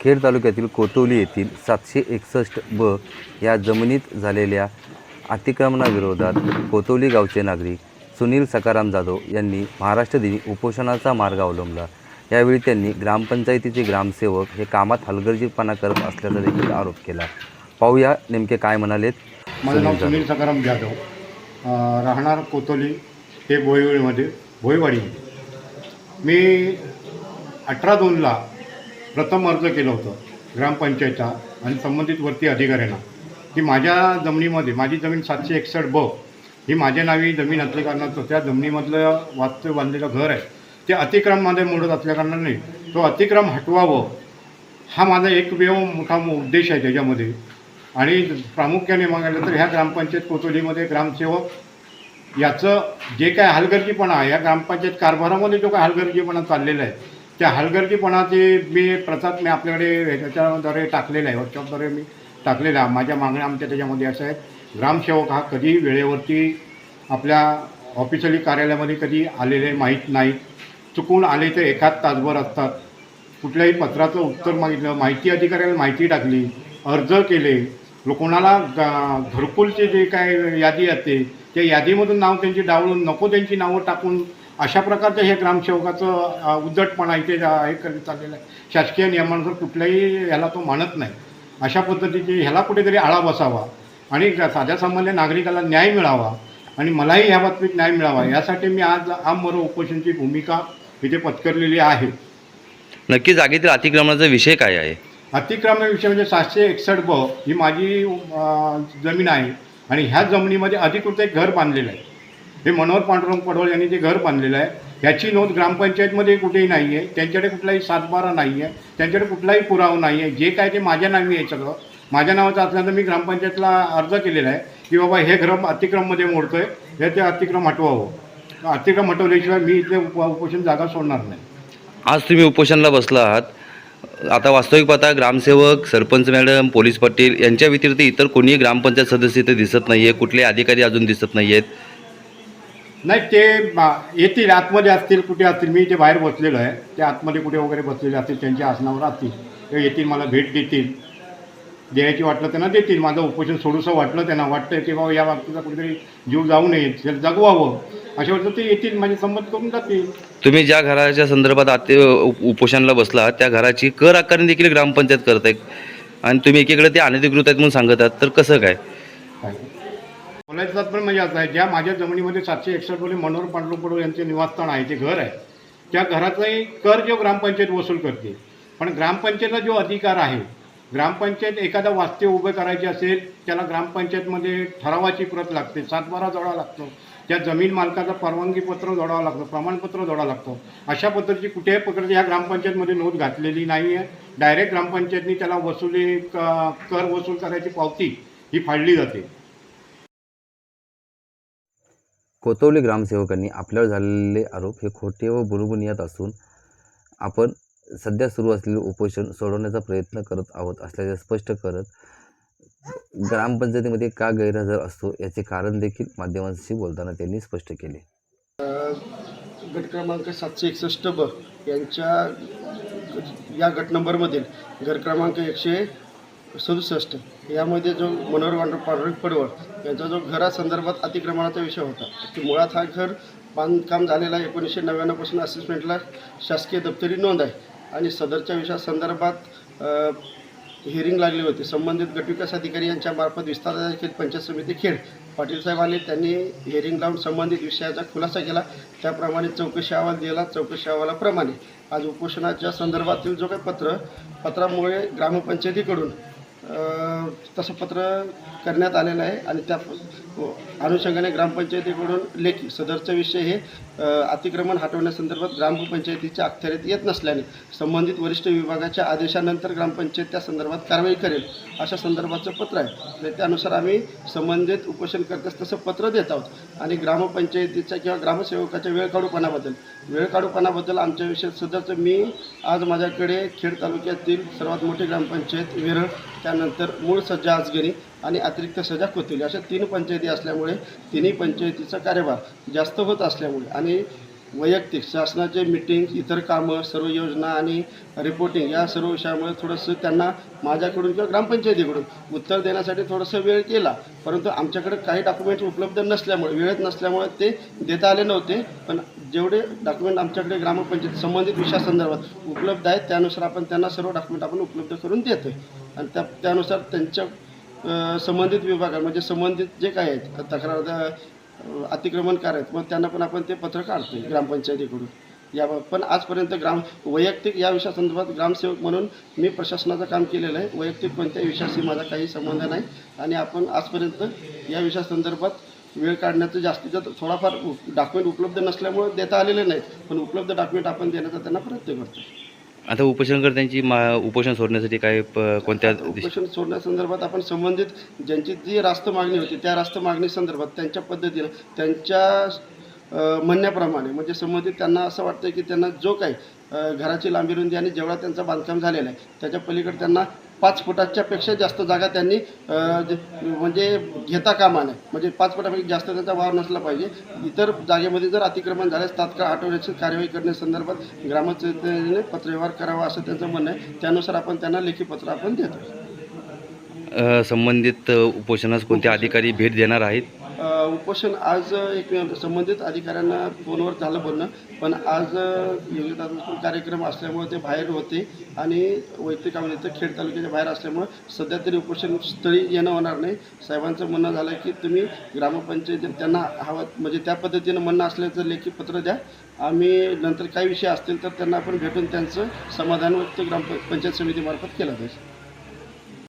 खेड तालुक्यातील कोतवली येथील सातशे एकसष्ट ब या जमिनीत झालेल्या अतिक्रमणाविरोधात कोतवली गावचे नागरिक सुनील सकाराम जाधव यांनी महाराष्ट्र दिनी उपोषणाचा मार्ग अवलंबला. यावेळी त्यांनी ग्रामपंचायतीचे ग्रामसेवक हे कामात हलगर्जीपणा करत असल्याचा देखील आरोप केला. पाहूया नेमके काय म्हणालेत माझं नाव सुनील सकाराम जाधव. राहणार कोतोली हे भोईवाडीमध्ये भोईवाडीमध्ये मी अठरा दोनला प्रथम अर्ज केलं होतं ग्रामपंचायतचा आणि संबंधित वरती अधिकाऱ्यांना. की माझ्या जमिनीमध्ये माझी जमीन सातशे एकसष्ट ब ही माझ्या नावी जमीन असल्या कारणाचं त्या जमिनीमधलं वास्तव बांधलेलं घर आहे. ते अतिक्रममध्ये मोडत असल्याकारणाने तो अतिक्रम हटवावं. हा माझा एकमेव मोठा उद्देश आहे त्याच्यामध्ये. आणि प्रामुख्याने बघायला तर ह्या ग्रामपंचायत कोथोलीमध्ये ग्रामसेवक याचं जे काय हलगर्जीपणा आहे या ग्रामपंचायत कारभारामध्ये जो काय हलगर्जीपणा चाललेला आहे त्या हलगर्जीपणाचे मी प्रसाद मी आपल्याकडे ह्याच्याद्वारे टाकलेला आहे व्हॉट्सअपद्वारे मी टाकलेला माझ्या मागण्या आमच्या त्याच्यामध्ये असं आहेत. ग्रामसेवक हा कधी वेळेवरती आपल्या ऑफिशियली कार्यालयामध्ये कधी आलेले माहीत नाहीत चुकून आले तर एखाद तासभर असतात. कुठल्याही पत्राचं उत्तर मागितलं माहिती अधिकाऱ्याला माहिती टाकली अर्ज केले कोणाला घरकुलचे जे काय यादी असते त्या यादीमधून नाव त्यांची डावळून नको त्यांची नावं टाकून अशा प्रकारचं हे ग्रामसेवकाचं उद्धटपणा इथे जा- हे करत चाललेलं आहे. शासकीय नियमानुसार कुठल्याही ह्याला तो मानत नाही. अशा पद्धतीचे ह्याला कुठेतरी आळा बसावा आणि साध्या सामान्य नागरिकाला न्याय मिळावा आणि मलाही ह्या बाबतीत न्याय मिळावा. यासाठी मी आज आमरो उपोषणची भूमिका इथे पत्करलेली आहे. नक्की जागेतील अतिक्रमणाचा विषय काय आहे? अतिक्रमणाविषयी म्हणजे सातशे एकसष्ट ब ही माझी जमीन आहे आणि ह्या जमिनीमध्ये अधिकृत एक घर बांधलेलं आहे. हे मनोहर पांडुरंग पडवळ यांनी जे घर बांधलेलं आहे ह्याची नोंद ग्रामपंचायतमध्ये कुठेही नाही आहे. त्यांच्याकडे कुठलाही सातबारा नाही आहे. त्यांच्याकडे कुठलाही पुरावा नाही आहे. जे काय ते माझ्या नावी आहे सगळं. माझ्या नावाचं असल्यानंतर मी ग्रामपंचायतला अर्ज केलेला आहे की बाबा हे घर अतिक्रममध्ये मोडतं आहे हे ते अतिक्रम हटवावं. अतिक्रम हटवल्याशिवाय मी इथे उप उपोषण जागा सोडणार नाही. आज तुम्ही उपोषणाला बसला आहात. आता वास्तविक पाहता ग्रामसेवक सरपंच मॅडम पोलीस पाटील यांच्या व्यतिरिक्त इतर कोणीही ग्रामपंचायत सदस्य इथे दिसत नाही आहे कुठले अधिकारी अजून दिसत नाही आहेत नाही ते बा- येतील आतमध्ये असतील कुठे असतील मी इथे बाहेर बसलेलो आहे. ते आतमध्ये कुठे वगैरे बसलेले असतील त्यांच्या आसनावर असतील. ते येतील मला भेट देतील. द्यायची वाटलं त्यांना देतील. माझं उपोषण सोडूसं वाटलं त्यांना. वाटतं की बाबा या बाबतीचा कुठेतरी जीव जाऊ नये त्याला जगवावं. अशा वाटतं ते येतील माझे संमत करून जातील. तुम्ही ज्या घराच्या संदर्भात आते उप- उपोषणाला बसला त्या घराची कर आकारणी देखील ग्रामपंचायत करत आहे आणि तुम्ही एकीकडे ते अनधिकृत आहेत म्हणून सांगत आहात तर कसं काय? बोलायचं पण म्हणजे असं आहे ज्या माझ्या जमिनीमध्ये सातशे एकसष्टमध्ये मनोहर पांडुरंग यांचे निवासस्थान आहे ते घर आहे त्या घराचाही कर जो ग्रामपंचायत वसूल करते. पण ग्रामपंचायतला जो अधिकार आहे ग्रामपंचायत एखादा वास्तव उभं करायचे असेल त्याला ग्रामपंचायतमध्ये ठरावाची प्रत लागते सातबारा जोडा लागतो. त्या जमीन मालकाचा परवानगीपत्र जोडावं लागतं प्रमाणपत्र जोडावं लागतं. अशा पद्धतीची कुठेही प्रकारची ह्या ग्रामपंचायतमध्ये नोंद घातलेली नाही आहे. डायरेक्ट ग्रामपंचायतनी त्याला वसुली क- कर वसूल करायची पावती ही फाडली जाते. कोतवली ग्रामसेवकांनी आपल्यावर झालेले आरोप हे खोटे व बुरबुनियात असून आपण सध्या सुरू असलेले उपोषण सोडवण्याचा प्रयत्न करत आहोत असल्याचे स्पष्ट करत ग्रामपंचायतीमध्ये का गैरहजर असतो याचे कारण देखील माध्यमांशी बोलताना त्यांनी स्पष्ट केले. गट क्रमांक सातशे एकसष्ट ब यांच्या या गट नंबरमधील घर क्रमांक एकशे सदुसष्ट यामध्ये जो मनोहर वांडर पांडुरंग पडवळ यांचा जो घरासंदर्भात अतिक्रमणाचा विषय होता की मुळात हा घर बांधकाम झालेला एकोणीसशे नव्याण्णवपासून असेसमेंटला शासकीय दप्तरी नोंद आहे. आणि सदरच्या विषयासंदर्भात हिअरिंग लागली होती. संबंधित गटविकास अधिकारी यांच्या मार्फत विस्तार पंचायत समिती खेड पाटील साहेब आले. त्यांनी हिअरिंग लावून संबंधित विषयाचा खुलासा केला. त्याप्रमाणे चौकशी अहवाल दिला. चौकशी अहवालाप्रमाणे आज उपोषणाच्या संदर्भातील जो काही पत्र पत्रामुळे ग्रामपंचायतीकडून तसं पत्र करण्यात आलेलं आहे आणि त्या हो. अनुषंगाने ग्रामपंचायतीकडून लेखी सदरचा विषय हे अतिक्रमण हटवण्यासंदर्भात ग्रामपंचायतीच्या अखत्यारीत येत नसल्याने संबंधित वरिष्ठ विभागाच्या आदेशानंतर ग्रामपंचायत त्या संदर्भात कारवाई करेल अशा संदर्भाचं पत्र आहे. त्यानुसार आम्ही संबंधित उपोषण करताच तसं पत्र देत आहोत आणि ग्रामपंचायतीच्या किंवा ग्रामसेवकाच्या वेळ काढूपणाबद्दल वेळ काढूपणाबद्दल आमच्या सदरचं मी आज माझ्याकडे खेड तालुक्यातील सर्वात मोठी ग्रामपंचायत वेरळ त्यानंतर मूळ सज्जा आजगणी आणि अतिरिक्त सजा कोथिवली अशा तीन पंचायती असल्यामुळे तिन्ही पंचायतीचा कार्यभार जास्त होत असल्यामुळे आणि वैयक्तिक शासनाचे मिटिंग इतर कामं सर्व योजना आणि रिपोर्टिंग या सर्व विषयामुळे थोडंसं त्यांना माझ्याकडून किंवा ग्रामपंचायतीकडून उत्तर देण्यासाठी थोडंसं वेळ केला. परंतु आमच्याकडे काही डॉक्युमेंट्स उपलब्ध नसल्यामुळे वेळेत नसल्यामुळे ते देता आले नव्हते. पण जेवढे डॉक्युमेंट आमच्याकडे ग्रामपंचायत संबंधित विषयासंदर्भात उपलब्ध आहेत त्यानुसार आपण त्यांना सर्व डॉक्युमेंट आपण उपलब्ध करून देतो आहे आणि त्या त्यानुसार त्यांच्या संबंधित विभागात म्हणजे संबंधित जे काय आहेत तक्रार अतिक्रमणकार आहेत मग त्यांना पण आपण ते पत्र काढतो ग्रामपंचायतीकडून. या पण आजपर्यंत ग्राम वैयक्तिक या विषयासंदर्भात ग्रामसेवक म्हणून मी प्रशासनाचं काम केलेलं आहे. वैयक्तिक कोणत्याही विषयाशी माझा काही संबंध नाही. आणि आपण आजपर्यंत या विषयासंदर्भात वेळ काढण्याचं जास्तीत जास्त थोडाफार डॉक्युमेंट उपलब्ध नसल्यामुळे देता आलेले नाहीत. पण उपलब्ध डॉक्युमेंट आपण देण्याचा त्यांना प्रयत्न करतो आता उपोषणकर्त्यांची मा उपोषण सोडण्यासाठी काय प- कोणत्या उपोषण सोडण्यासंदर्भात आपण संबंधित ज्यांची जी रास्त मागणी होती त्या रास्त मागणी संदर्भात त्यांच्या पद्धतीनं त्यांच्या म्हणण्याप्रमाणे म्हणजे संबंधित त्यांना असं वाटतं की त्यांना जो काही घराची लांबी रुंदी आणि जेवढा त्यांचं बांधकाम झालेलं आहे त्याच्या पलीकडे त्यांना पाच फुटाच्या पेक्षा जास्त जागा त्यांनी म्हणजे घेता कामा नये म्हणजे पाच फुटापेक्षा जास्त त्यांचा वावर नसला पाहिजे. इतर जागेमध्ये जर अतिक्रमण झाल्यास तात्काळ आठवड्याची कार्यवाही करण्यासंदर्भात ग्रामपंचायतीने पत्रव्यवहार करावा असं त्यांचं म्हणणं आहे. त्यानुसार आपण त्यांना लेखी पत्र आपण देतो. संबंधित उपोषणास कोणते अधिकारी भेट देणार आहेत? उपोषण आज एक संबंधित अधिकाऱ्यांना फोनवर झालं बोलणं. पण आज योग्यता कार्यक्रम असल्यामुळे ते बाहेर होते आणि वैयक्तिकामध्ये कामानिमित्त खेड तालुक्याच्या बाहेर असल्यामुळे सध्या तरी उपोषण स्थळी येणं होणार नाही. साहेबांचं म्हणणं झालं की तुम्ही ग्रामपंचायतीत त्यांना हवं म्हणजे त्या पद्धतीनं म्हणणं असल्याचं लेखी पत्र द्या. आम्ही नंतर काही विषय असतील तर त्यांना आपण भेटून त्यांचं समाधान व्यक्त ग्रामपंचायत समितीमार्फत केलं पाहिजे